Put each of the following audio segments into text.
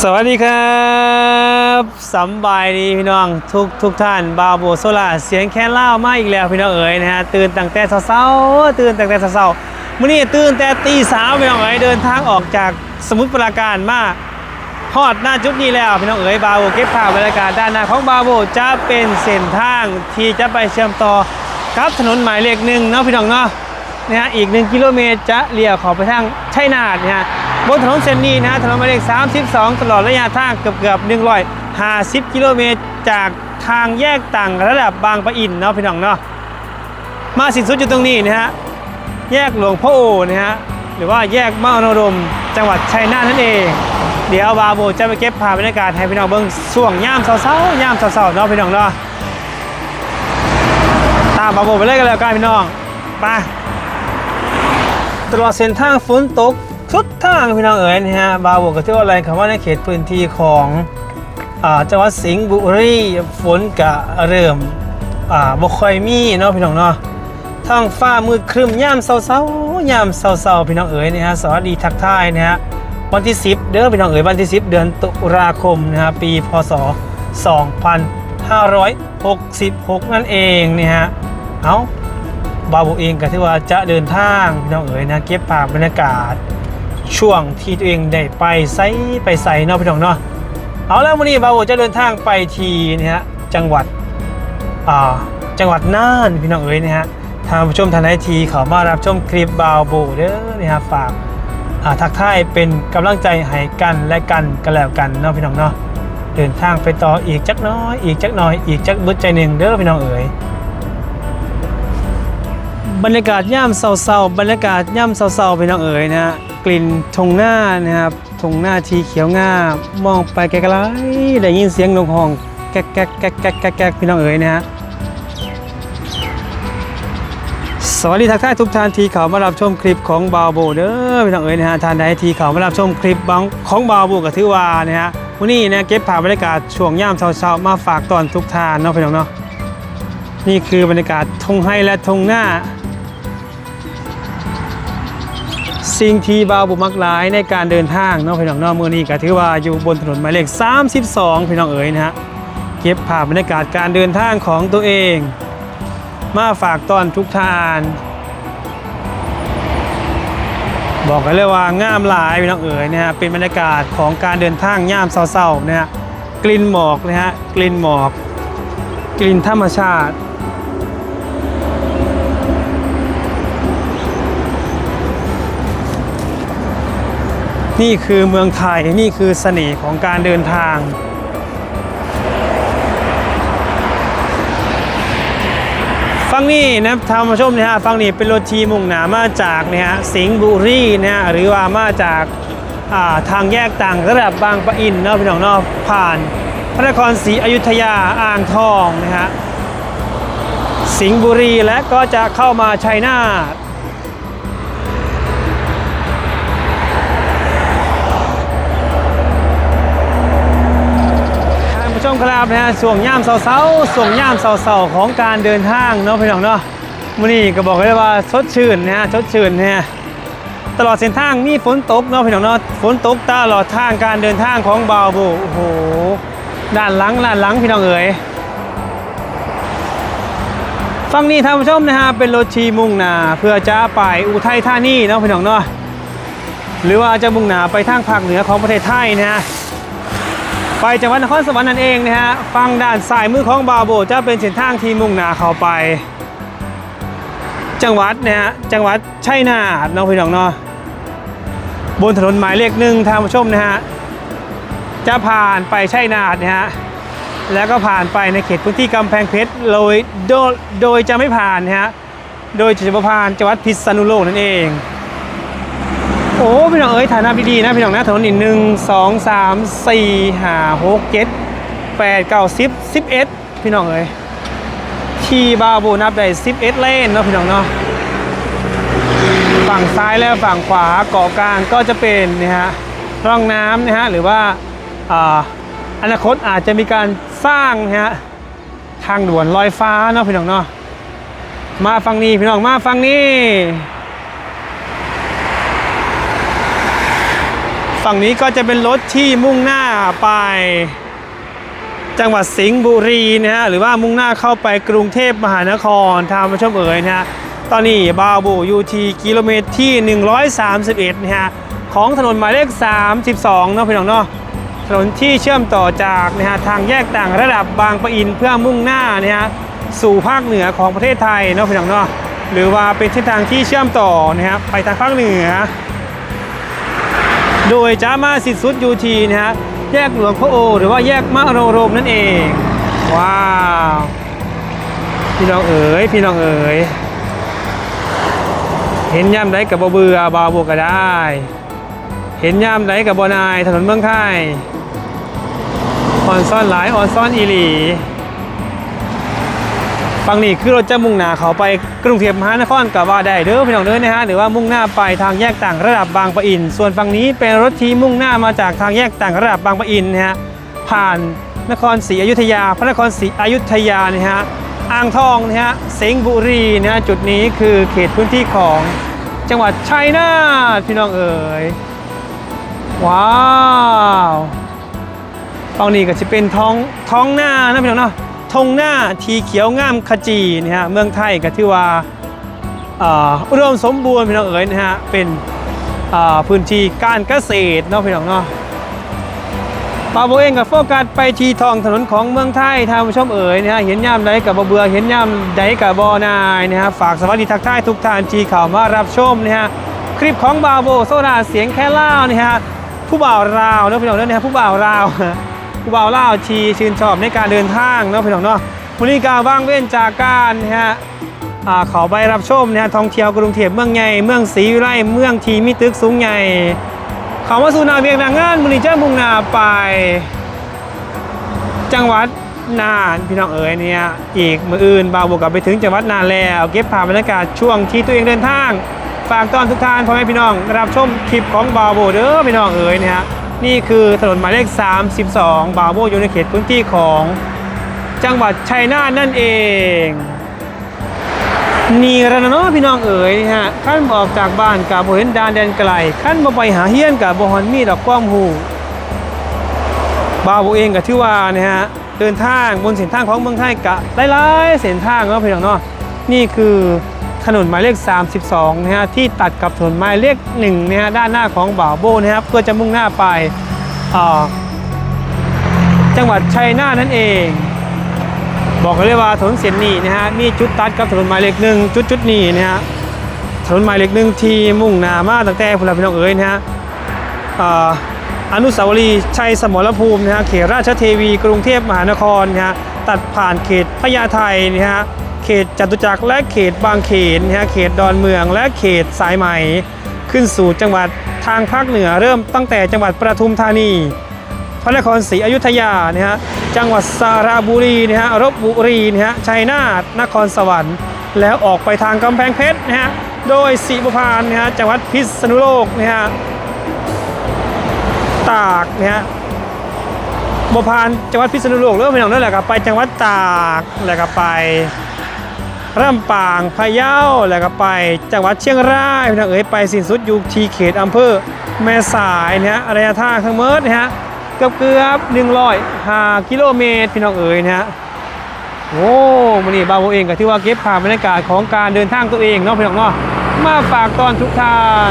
สวัสดีครับสำบายดีพี่น้องทุกทุกท่านบาโบโซล่าเสียงแค่เล่ามาอีกแล้วพี่น้องเอ๋ยนะฮะตื่นตั้งแต่เช้าๆตื่นตั้งแต่เช้าๆมื้อนี้ตื่นแต่ตีสามพี่น้องเอ๋ยเดินทางออกจากสมุทรปราการมาฮอดหน้าจุดนี้แล้วพี่น้องเอ๋ยบาโบเก็บภาพบรรยากาศด้านหน้าของบาโบจะเป็นเส้นทางที่จะไปเชื่อมต่อกับถนนหมายเลขหนึ่งเนาะพี่น้องเนาะนะฮะอีก1กิโลเมตรจะเลี้ยวขอไปทางชัยนาทนะฮะ บนถนนเส้นนี้นะฮะถนนหมายเลข 32 ตลอดระยะทางเกือบเกือบ150 กิโลเมตร จากทางแยกต่างระดับบางปะอินเนาะพี่น้องเนาะมาสิ้นสุดอยู่ตรงนี้นะฮะแยกหลวงพ่อโอนะฮะหรือว่าแยกมานรมจังหวัดชัยนาทนั่นเอง เดี๋ยวบาโบจะไปเก็บภาพบรรยากาศให้พี่น้องเบิ่งช่วงย่ามเช้าๆย่ามเช้าๆเนาะพี่น้องเนาะตามบาโบไปเลยกันแล้วกันพี่น้องไปตลอดเส้นทางฝนตก ทุกทางพี่น้องเอ๋ยนะฮะบาวบวกกับที่ว่าอะไรคำว่าในเขตพื้นที่ของอจังหวัดสิงห์บุรีฝนกะเริ่มบ่ค่อยมีเนาะพี่น้องเนาะท้องฟ้ามืดครึ้มย่ามเศร้าๆย่ามเศร้าๆพี่น้องเอ๋ยนะฮะสวัสดีทักทายนะฮะวันที่ 10 เด้อพี่น้องเอ๋ยวันที่ 10 เดือนตุลาคมนะฮะปีพศ 2566 นั่นเองนี่ฮะเอ้าบาโบเองก็ที่ว่าจะเดินทางพี่น้องเอ๋ยนะเก็บภาพบรรยากาศ ช่วงที่ตัวเองได้ไปไซไปใส่เนาะพี่น้องเนาะเอาแล้ววันนี้บาโบจะเดินทางไปทีนะฮะจังหวัดอ่าจังหวัดน่านพี่น้องเอ๋ยนะฮะทางผู้ชมทางไอทีเขามารับชมคลิปบาโบเด้อนะฮะฝากอ่าทักทายเป็นกำลังใจให้กันและกันกันแล้วกันเนาะพี่น้องเนาะเดินทางไปต่ออีกจักน้อย อีกจักน้อยอีกจักบึดใจหนึ่งเด้อพี่น้องเอ๋ยบรรยากาศย่ามเศร้าๆบรรยากาศย่ำเศร้าๆไปน้องเอ๋ยนะฮะ กลิ่นทงหน้านะครับทงหน้าทีเขียวงามองไปไกลๆได้ยินเสียงนกห้องแก๊กแก๊กแก๊กแก๊กแก๊กพี่น้องเอ๋ยนะฮะสวัสดีทักทายทุกท่านที่เขามารับชมคลิปของบาวโบเด้อพี่น้องเอ๋ยนะฮะท่านใดที่เขามารับชมคลิปบางของบาวโบก็ถือวานะฮะวันนี้นะเก็บภาพบรรยากาศช่วงย่ามเช้าๆมาฝากตอนทุกท่านเนาะพี่น้องเนาะนี่คือบรรยากาศทงไฮและทงหน้า สิ่งที่บาวบุมักหลายในการเดินทางเนาะพี่น้องเนาะมือนี้ก็ถือว่าอยู่บนถนนหมายเลข 32 พี่น้องเอ๋ยนะฮะเก็บภาพบรรยากาศการเดินทางของตัวเอง มาฝากตอนทุกทาน บอกกันเลยว่างามหลายพี่น้องเอ๋ยนะฮะเป็นบรรยากาศของการเดินทางย่ามเศร้าๆนะฮะกลิ่นหมอกนะฮะกลิ่นหมอก กลิ่นธรรมชาติ นี่คือเมืองไทยนี่คือเสน่ห์ของการเดินทาง ฟังนี่นะท่านผู้ชมนะฮะฟังนี่เป็นรถทีมุ่งหนามาจากนะฮะสิงห์บุรีนะฮะหรือว่ามาจากาทางแยกต่างระดับบางปะอินเนาะพี่น้องเนาะผ่าน พระนครศรีอยุธยาอ่างทองนะฮะสิงห์บุรีและก็จะเข้ามาชัยนาท ครับนะฮะส่วงย่ามเสาๆส่วงย่ามเสาๆของการเดินทางเนาะพี่น้องเนาะมื้อนี้ก็บอกเลยว่าสดชื่นนะฮะสดชื่นนะฮะตลอดเส้นทางมีฝนตกเนาะพี่น้องเนาะฝนตกตลอดทางการเดินทางของบาวโบโอ้โหด้านหลังด้านหลังพี่น้องเอ๋ยฝั่งนี้ท่านผู้ชมนะฮะเป็นรถชีมุ่งหน้าเพื่อจะไปอุทัยธานีเนาะพี่น้องเนาะหรือว่าจะมุ่งหน้าไปทางภาคเหนือของประเทศไทยนะฮะ ไปจังหวัดนครสวรรค์นั่นเองนะฮะฝั่งด้านซ้ายมือของบาโบจะเป็นเส้นทางที่มุ่งหน้าเข้าไป จังหวัดนะฮะจังหวัดชัยนาทน้องพี่น้องเนาะบนถนนหมายเลขหนึ่งทางผู้ชมนะฮะจะผ่านไปชัยนาทนะฮะแล้วก็ผ่านไปในเขตพื้นที่กำแพงเพชรโดยโดยจะไม่ผ่านนะฮะโดยจะผ่านจังหวัดพิษณุโลกนั่นเอง โอ้พี่น้องเอ้ยฐานะดีนะพี่น้องนะถนนอีกหนึ่งสองสามสี่ห้าหกเจ็ดแปดเก้าสิบสิบเอ็ดพี่น้องเอ้ยที่บาโบนับได้สิบเอ็ดเลนเนาะพี่น้องเนาะฝั่งซ้ายและฝั่งขวาเกาะกลางก็จะเป็นนะฮะร่องน้ำนะฮะหรือว่าอนาคตอาจจะมีการสร้างนะฮะทางด่วนลอยฟ้าเนาะพี่น้องเนาะมาฝั่งนี้พี่น้องมาฝั่งนี้ ฝั่งนี้ก็จะเป็นรถที่มุ่งหน้าไป จังหวัดสิงห์บุรีนะฮะหรือว่ามุ่งหน้าเข้าไปกรุงเทพมหานครทางผู้ชมเอ๋ยนะฮะตอนนี้บาวบูยูทีกิโลเมตรที่ 131นะฮะของถนนหมายเลข 32เนาะพี่น้องเนาะถนนที่เชื่อมต่อจากนะฮะทางแยกต่างระดับบางปะอินเพื่อมุ่งหน้านะฮะสู่ภาคเหนือของประเทศไทยเนาะพี่น้องเนาะหรือว่าเป็นเส้นทางที่เชื่อมต่อนะฮะไปทางภาคเหนือ โดยจ้ามาสิทธิสุดยูทีนะฮะแยกหลวงพระโอ หรือว่าแยกมะโรโรมนั่นเอง ว้าว พี่น้องเอ๋ยพี่น้องเอ๋ยเห็นย่ำไดกับบเบือบาบวกก็ได้ เห็นย่ำไดกับบนายถนนเมืองไทยออนซ่อนหลายออนซ่อนอีหลี ฝั่งนี้คือรถจะมุ่งหน้าเขาไปกรุงเทพมหานครกับว่าได้เด้อพี่น้องเด้อนะฮะหรือว่ามุ่งหน้าไปทางแยกต่างระดับบางปะอิน ส่วนฝั่งนี้เป็นรถที่มุ่งหน้ามาจากทางแยกต่างระดับบางปะอินนะฮะผ่านนครศรีอยุธยา พระนครศรีอยุธยานะฮะอ่างทองนะฮะสิงห์บุรีนะฮะจุดนี้คือเขตพื้นที่ของจังหวัดชัยนาทพี่น้องเอ๋ยว้าวฝั่งนี้ก็จะเป็นท้องท้องหน้านะพี่น้องเนาะ ธงหน้าทีเขียวงามขจีนะฮะเมืองไทยก็ถือว่าอุดมสมบูรณ์พี่น้องเอ๋ยนะฮะเป็นพื้นที่การเกษตรเนาะพี่น้องเนาะปาโบเองกับโฟกัสไปทีทองถนนของเมืองไทยทางผู้ชมเอ๋ยนะฮะเห็นย่ำใดกับบเบือเห็นย่ำใดกับบอนายนะฮะฝากสวัสดีทักทายทุกท่านที่เข้ามารับชมนะฮะคลิปของบาโบโซดาเสียงแค่เล่านะฮะผู้บ่าวราวเนาะพี่น้องเนาะนะฮะผู้บ่าวราว ผู้บ่าวเล่าชีชื่นชอบในการเดินทางเนาะพี่น้องเนาะบริการว่างเว้นจากการนะฮะอ่าเขาไปรับชมนะฮะท่องเที่ยวกรุงเทพเมืองใหญ่เมืองศรีวิไลเมืองทีมีตึกสูงใหญ่เขามาสู่นาเวียงนางงานบุรีเจ้ามุงนาไป จังหวัดน่านพี่น้องเอ๋ยเนี่ยอีกมืออื่นบ่าวบวกกับไปถึงจังหวัดน่านแล้วเก็บภาพบรรยากาศช่วงที่ตัวเองเดินทาง ฝากตอนทุกท่านพ่อแม่พี่น้องรับชมคลิปของบาวโบเด้อพี่น้องเอ๋ยเนะฮะ นี่คือถนนหมายเลข 32 บาโบอยู่ในเขตพื้นที่ของจังหวัดชัยนาทนั่นเองนี่ระนาะพี่น้องเอ๋ยนะฮะขั้นออกจากบ้านกับบ่เห็นดานแดนไกลขั้นมาไปหาเฮียนกับบ่ฮอนมีดอกความหูบาวโบเองก็ถือว่านะฮะเดินทางบนเส้นทางของเมืองไทยกะหลายๆเส้นทางเนาะพี่น้องเนาะนี่คือ ถนนหมายเลข 32นะฮะที่ตัดกับถนนหมายเลข1นะฮะด้านหน้าของบ่าวโบนะครับเพื่อจะมุ่งหน้าไปอ่าจังหวัดชัยนาทนั่นเอง บอกเลยว่าถนนเส้นนี้นะฮะมีจุดตัดกับถนนหมายเลขหนึ่งจุดจุดนี้นะฮะถนนหมายเลขหนึ่งที่มุ่งหน้ามาตั้งแต่พลพี่น้องเอ๋ยนะฮะอ่าอนุสาวรีย์ชัยสมรภูมินะฮะเขตราชเทวีกรุงเทพมหานครนะฮะตัดผ่านเขตพญาไทนะฮะ เขตจตุจักรและเขตบางเขนนะฮะเขตดอนเมืองและเขตสายไหม ขึ้นสู่จังหวัดทางภาคเหนือเริ่มตั้งแต่จังหวัดประทุมธานี พระนครศรีอยุธยานะฮะจังหวัดสระบุรีนะฮะรบบุรีนะฮะชัยนาทนครสวรรค์แล้วออกไปทางกำแพงเพชรนะฮะโดยสีบุพานนะฮะจังหวัดพิษณุโลกนะฮะตากนะฮะบุพานจังหวัดพิษณุโลกเริ่มไปหนองนั่นแหละครับไปจังหวัดตากแล้วก็ไป ร่ำปางพะเยาแล้วก็ไป จังหวัดเชียงรายพี่น้องเอ๋ยไปสิ้นสุดอยู่ที่เขตอำเภอแม่สายนะฮะระยะทางทั้งหมดนะฮะเกือบเกือบหนึ่งร้อยห้ากิโลเมตรพี่น้องเอ๋ยนะฮะโอ้มันนี่บาโบเองก็ถือว่าเก็บภาพบรรยากาศของการเดินทางตัวเองเนาะพี่น้องเนาะมาฝากตอนทุกท่าน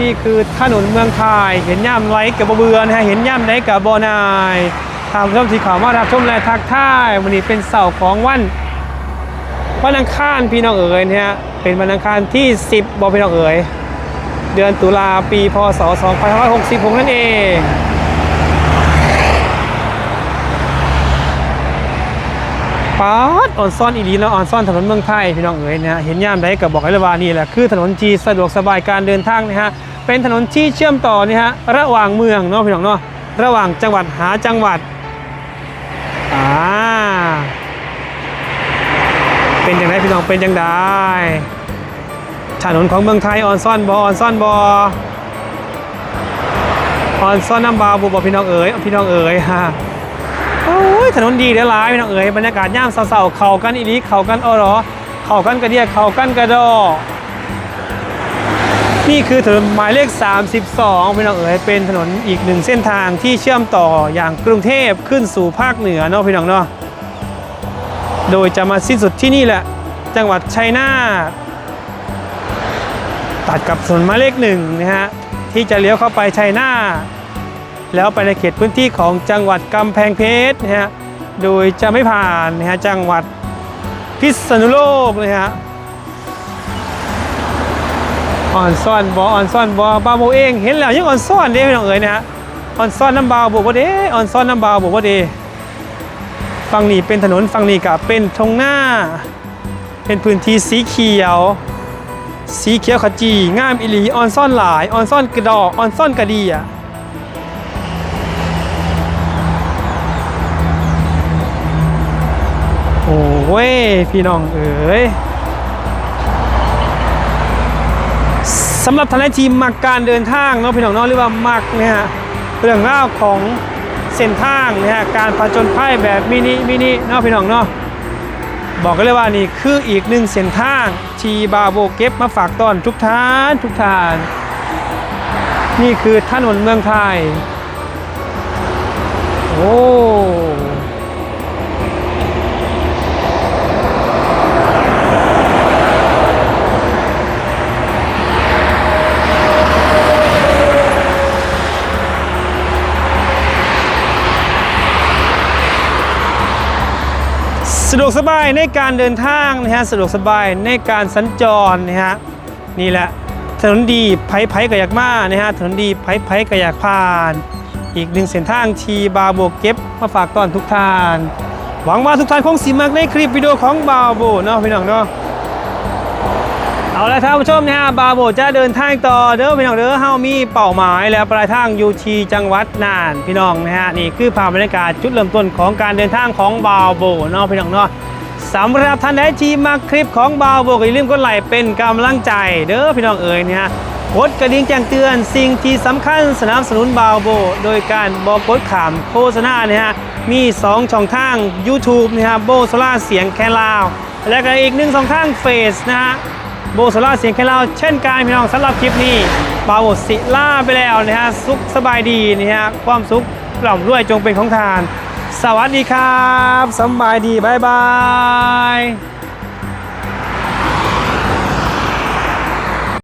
นี่คือถนนเมืองไทยเห็นย่ำไรกับบเบือนะฮะเห็นย่ำไรกับบอนายทางชมสีขาวมารับชมและทักทายวันนี้เป็นเสาร์ของวัน วันอังคารพี่น้องเอ๋ยเนะฮะเป็นวันอังคารที่ 10บอพี่น้องเอ๋ยเดือนตุลาปีพศ2566 นั่นเองป๊าดออนซ่อนอีดีแล้วออนซ่อนถนนเมืองไทยพี่น้องเอ๋ยนะฮะเห็นย่ามใดกับบอกให้เลยว่านี่แหละคือถนนจีสะดวกสบายการเดินทางนะฮะเป็นถนนที่เชื่อมต่อนี่ฮะระหว่างเมืองเนาะพี่น้องเนาะระหว่างจังหวัดหาจังหวัดอ่า เป็นอย่างไรพี่น้องเป็นอย่างไดถนนของเมืองไทยออนซ่อนบอออนซ่อนบอออนซ่อนน้ำบาบูบอพี่น้องเอ๋ยพี่น้องเอ๋ยฮะโอ้ยถนนดีเด้อหลายพี่น้องเอ๋ยบรรยากาศย่ามเศร้าๆเข่ากันอีนี้เข่ากันอ้อหรอเข่ากันกระเดียเข่ากันกระดอนี่คือถนนหมายเลข 32พี่น้องเอ๋ยเป็นถนนอีกหนึ่งเส้นทางที่เชื่อมต่ออย่างกรุงเทพขึ้นสู่ภาคเหนือเนาะพี่น้องเนาะ โดยจะมาสิ้นสุดที่นี่แหละ จังหวัดชัยนาทตัดกับถนนหมายเลขหนึ่งนะฮะที่จะเลี้ยวเข้าไปชัยนาทแล้วไปในเขตพื้นที่ของจังหวัดกำแพงเพชรนะฮะโดยจะไม่ผ่านนะฮะจังหวัดพิษณุโลกนะฮะอ่อนซ่อนบออ่อนซ่อนบอบาโบเองเห็นแล้วยังอ่อนซ่อนเด้พี่น้องเอ๋ยนะฮะอ่อนซ่อนน้ำบาวบอกว่าเด้อ่อนซ่อนน้ำบาวบอกว่าเด้ ฝั่งนี้เป็นถนนฝั่งนี้กับเป็นทงหน้า เป็นพื้นที่สีเขียว สีเขียวขจีงามอิลีออนซ่อนหลายออนซ่อนกระดอกออนซ่อนกระดีอะโอ้ยพี่น้องเอ๋ยสำหรับทนายทีมมักการเดินทางเนาะพี่น้องเนาะหรือว่ามักเนี่ยฮะเรื่องราวของ เส้นทางนะฮะการผจญภัยแบบมินิมินิเนาะพี่น้องเนาะบอกกันเลยว่านี่คืออีกหนึ่งเส้นทางทีบาโบเก็บมาฝากตอนทุกท่านทุกท่าน นี่คือถนนเมืองไทย โอ้ สะดวกสบายในการเดินทางนะฮะสะดวกสบายในการสัญจรนะฮะนี่แหละถนนดีไผ่ไผ่กระยากมานะฮะถนนดีไผ่ไผ่กระยากผ่าน อีกหนึ่งเส้นทางทีบาโบเก็บมาฝากตอนทุกท่าน หวังว่าทุกท่านคงสิมากในคลิปวิดีโอของบาโบเนาะพี่น้องเนาะ เอาละท่านผู้ชมนะฮะบาโบจะเดินทางต่อเด้อพี่น้องเด้อเฮามีเป้าหมายแล้วปลายทางอยู่ที่จังหวัดน่านพี่น้องนะฮะนี่คือภาพบรรยากาศจุดเริ่มต้นของการเดินทางของบาโบเนาะพี่น้องเนาะสำหรับท่านใดที่มาคลิปของบาโบก็อย่าลืมกดไลค์เป็นกำลังใจ เด้อพี่น้องเอ๋ยนะฮะกดกระดิ่งแจ้งเตือนสิ่งที่สำคัญสนับสนุนบาโบ โดยการบอกกดขามโฆษณาเนี่ยฮะมี 2 ช่องทาง YouTube นะฮะโบโซล่าเสียงแค่ลาว และก็อีกหนึ่งช่องทางเฟซนะฮะ โบสล่าเสียงแค่เราเช่นกันพี่น้องสำหรับคลิปนี้บาวสิล่าไปแล้วนะฮะสุขสบายดีนะฮะความสุขกล่อมด้วยจงเป็นของทาน สวัสดีครับสบายดีบายบาย